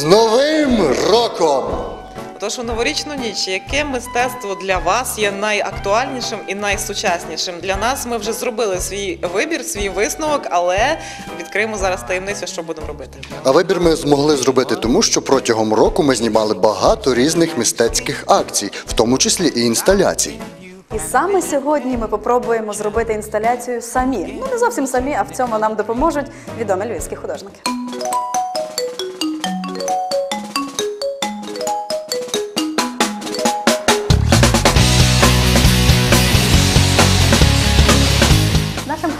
З Новим роком! Тож у новорічну ніч, яке мистецтво для вас є найактуальнішим і найсучаснішим? Для нас ми вже зробили свій вибір, свій висновок, але відкриємо зараз таємницю, що будемо робити. А вибір ми змогли зробити тому, що протягом року ми знімали багато різних мистецьких акцій, в тому числі і інсталяцій. І саме сьогодні ми попробуємо зробити інсталяцію самі. Ну не зовсім самі, а в цьому нам допоможуть відомі львівські художники.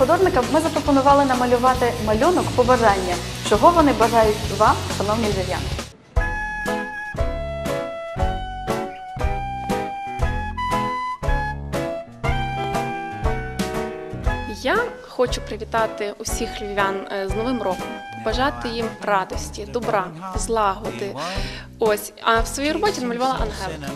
Художникам ми запропонували намалювати малюнок побажання, чого вони бажають вам, шановні львів'яни. Я хочу привітати усіх львів'ян е, з Новим роком, побажати їм радості, добра, злагоди. Ось, а в своїй роботі намалювала ангелика.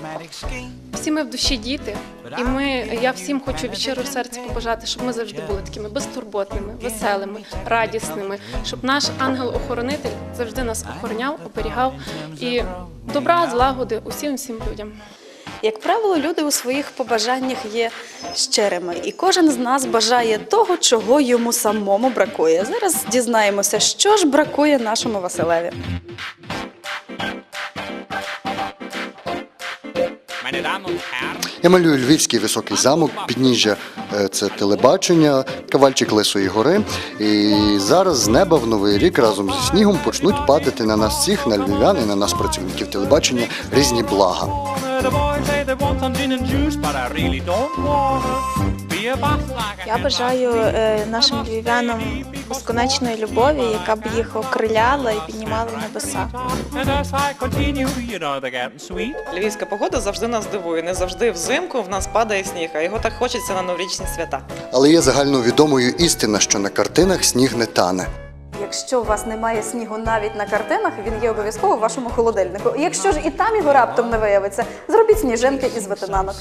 Всі ми в душі діти, і ми, я всім хочу від щирого серця побажати, щоб ми завжди були такими безтурботними, веселими, радісними, щоб наш ангел-охоронитель завжди нас охороняв, оберігав і добра, злагоди усім всім людям. Як правило, люди у своїх побажаннях є щирими, і кожен з нас бажає того, чого йому самому бракує. Зараз дізнаємося, що ж бракує нашому Василеві. Я малюю Львівський високий замок, підніжжя е, це телебачення, кавальчик Лисої гори. І зараз з неба в новий рік разом зі снігом почнуть падати на нас всіх, на львів'ян і на нас, працівників телебачення, різні блага. Я бажаю е, нашим львів'янам безконечної любові, яка б їх окриляла і піднімала в небеса. Львівська погода завжди нас дивує. Не завжди взимку в нас падає сніг, а його так хочеться на новорічні свята. Але є загальновідомою істина, що на картинах сніг не тане. Якщо у вас немає снігу навіть на картинах, він є обов'язково в вашому холодильнику. Якщо ж і там його раптом не виявиться, зробіть сніжинки із ветенанок.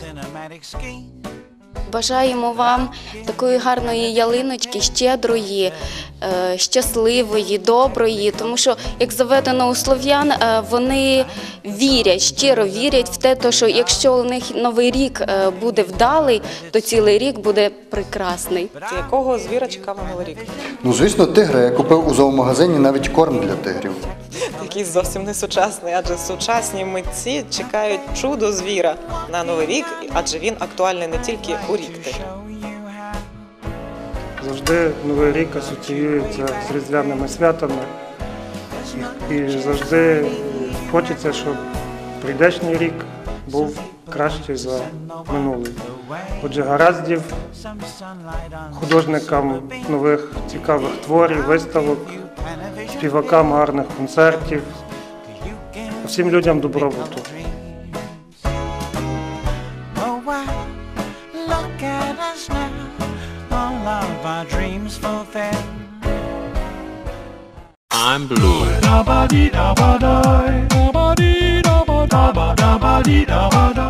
Бажаємо вам такої гарної ялиночки, щедрої, е, щасливої, доброї, тому що, як заведено у слов'ян, е, вони вірять, щиро вірять в те, що якщо у них новий рік е, буде вдалий, то цілий рік буде прекрасний. Якого звіра чекав на новий рік? Ну, звісно, тигра. Я купив у зоомагазині навіть корм для тигрів. Який зовсім не сучасний, адже сучасні митці чекають чудо звіра на новий рік, адже він актуальний не тільки у рік. тигра. Завжди Новий рік асоціюється з різдвяними святами. І завжди хочеться, щоб прийдешній рік був кращий за минулий. Отже, гараздів художникам нових цікавих творів, виставок, співакам гарних концертів, всім людям добробуту. I'm blue.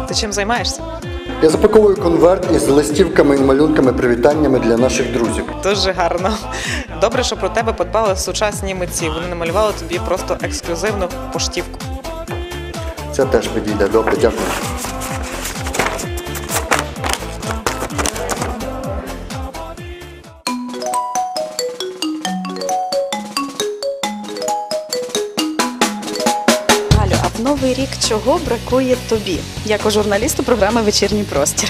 Ти чим займаєшся? Я запаковую конверт із листівками і малюнками, привітаннями для наших друзів. Дуже гарно. Добре, що про тебе подбали сучасні митці. Вони намалювали тобі просто ексклюзивну поштівку. Це теж підійде. Добре, дякую. Галю, а в новий рік чого бракує тобі, як у журналісту програми Вечірній простір?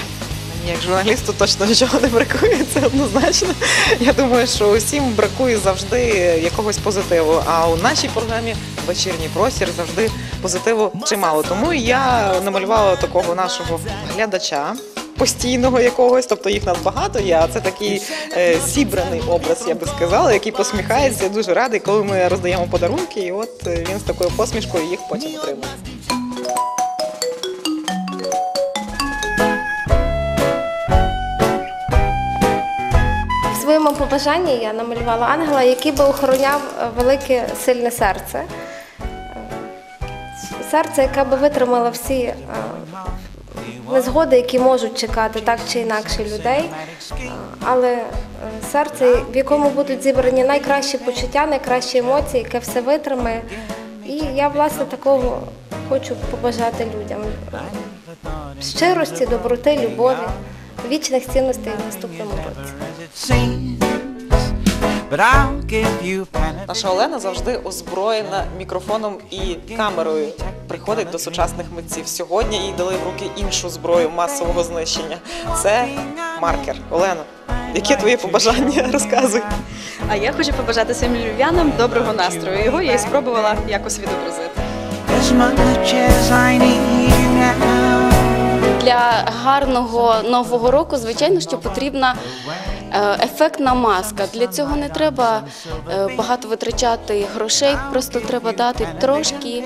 Як журналісту точно нічого не бракує, це однозначно. Я думаю, що усім бракує завжди якогось позитиву. А у нашій програмі вечірній простір завжди позитиву чимало. Тому я намалювала такого нашого глядача. Постійного якогось, тобто їх нас багато є, а це такий е, зібраний образ, я би сказала, який посміхається. Дуже радий, коли ми роздаємо подарунки, і от він з такою посмішкою їх потім отримує. Побажанні я намалювала ангела, який би охороняв е, велике сильне серце. Серце, яке би витримало всі е, незгоди, які можуть чекати так чи інакше людей, Е, але серце, в якому будуть зібрані найкращі почуття, найкращі емоції, яке все витримає. І я, власне, такого хочу побажати людям. Щирості, доброти, любові, вічних цінностей в наступному році. It seems. But I'll give you. Наша Олена завжди озброєна мікрофоном і камерою. Приходить до сучасних митців. Сьогодні їй дали в руки іншу зброю масового знищення. Це маркер. Олена, які твої побажання? Розказуй. А я хочу побажати своїм львів'янам доброго настрою. Його я і спробувала якось відобразити. As much as I need you now. Для гарного нового року, звичайно, що потрібна ефектна маска. Для цього не треба е, багато витрачати грошей, просто треба дати трошки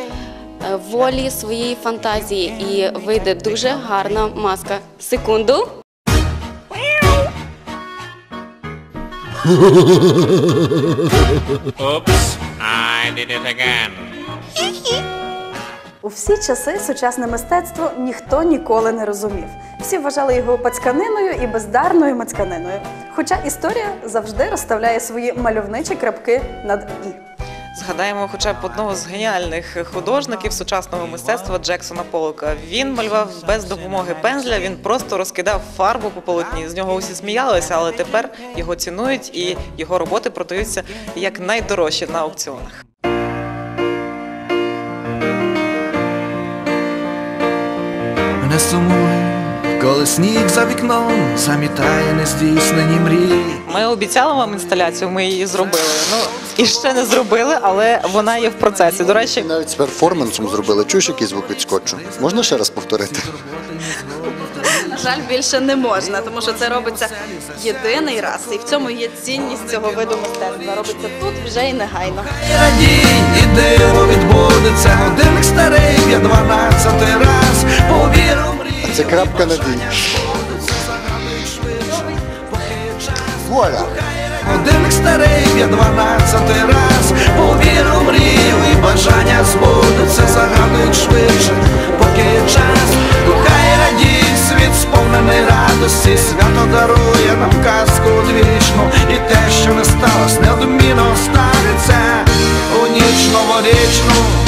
е, волі своєї фантазії, і вийде дуже гарна маска. Секунду. Oops, I did it again. У всі часи сучасне мистецтво ніхто ніколи не розумів. Всі вважали його пацьканиною і бездарною мацьканиною. Хоча історія завжди розставляє свої мальовничі крапки над і. Згадаємо хоча б одного з геніальних художників сучасного мистецтва Джексона Полока. Він малював без допомоги пензля, він просто розкидав фарбу по полотні. З нього усі сміялися, але тепер його цінують і його роботи продаються як найдорожчі на аукціонах. Коли сніг за вікном замітає нездійснені мрії. Ми обіцяли вам інсталяцію, ми її зробили. Ну і ще не зробили, але вона є в процесі. До речі, Навіть з перформансом зробили чуш, який звук від скотчу. Можна ще раз повторити? На жаль, більше не можна, тому що це робиться єдиний раз, і в цьому є цінність цього виду мистецтва. Робиться тут вже і негайно. Радій, і диво відбудеться, годинник старий, я дванадцятий раз. Це крапка на «і». Вуаля! Годинник старий, я дванадцятий раз повіру в мрію і бажання збудуться, загадують швидше, поки є час. Кохай радій, світ сповнений радості, свято дарує нам казку одвічну, і те, що не сталося, неодмінно станеться у ніч новорічну.